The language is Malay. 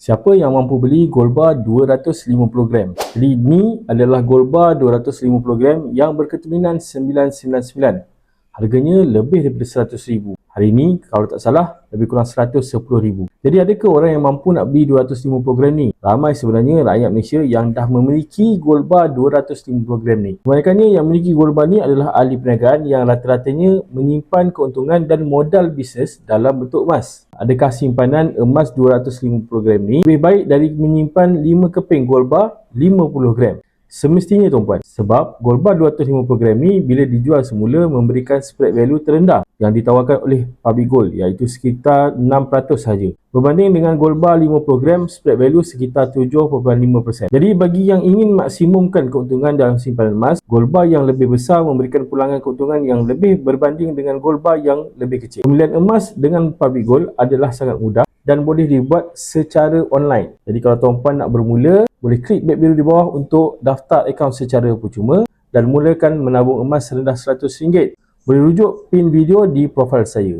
Siapa yang mampu beli gold bar 250 gram? Jadi ini adalah gold bar 250 gram yang berketurunan 999. Harganya lebih daripada RM100,000. Hari ini kalau tak salah lebih kurang RM110,000. Jadi adakah orang yang mampu nak beli 250 gram ni? Ramai sebenarnya rakyat Malaysia yang dah memiliki gold bar 250 gram ni. Kebanyakannya yang memiliki gold bar ni adalah ahli perniagaan yang rata-ratanya menyimpan keuntungan dan modal bisnes dalam bentuk emas. Adakah simpanan emas 250 gram ni lebih baik dari menyimpan 5 keping gold bar 50 gram? Semestinya tuan-puan sebab gold bar 250 gram ni bila dijual semula memberikan spread value terendah yang ditawarkan oleh Public Gold iaitu sekitar 6% saja. Berbanding dengan gold bar 50 gram spread value sekitar 7.5%. Jadi bagi yang ingin maksimumkan keuntungan dalam simpanan emas, gold bar yang lebih besar memberikan pulangan keuntungan yang lebih berbanding dengan gold bar yang lebih kecil. Pembelian emas dengan Public Gold adalah sangat mudah dan boleh dibuat secara online. Jadi kalau tuan-puan nak bermula, boleh klik back biru di bawah untuk daftar akaun secara percuma dan mulakan menabung emas serendah RM100. Boleh rujuk pin video di profil saya.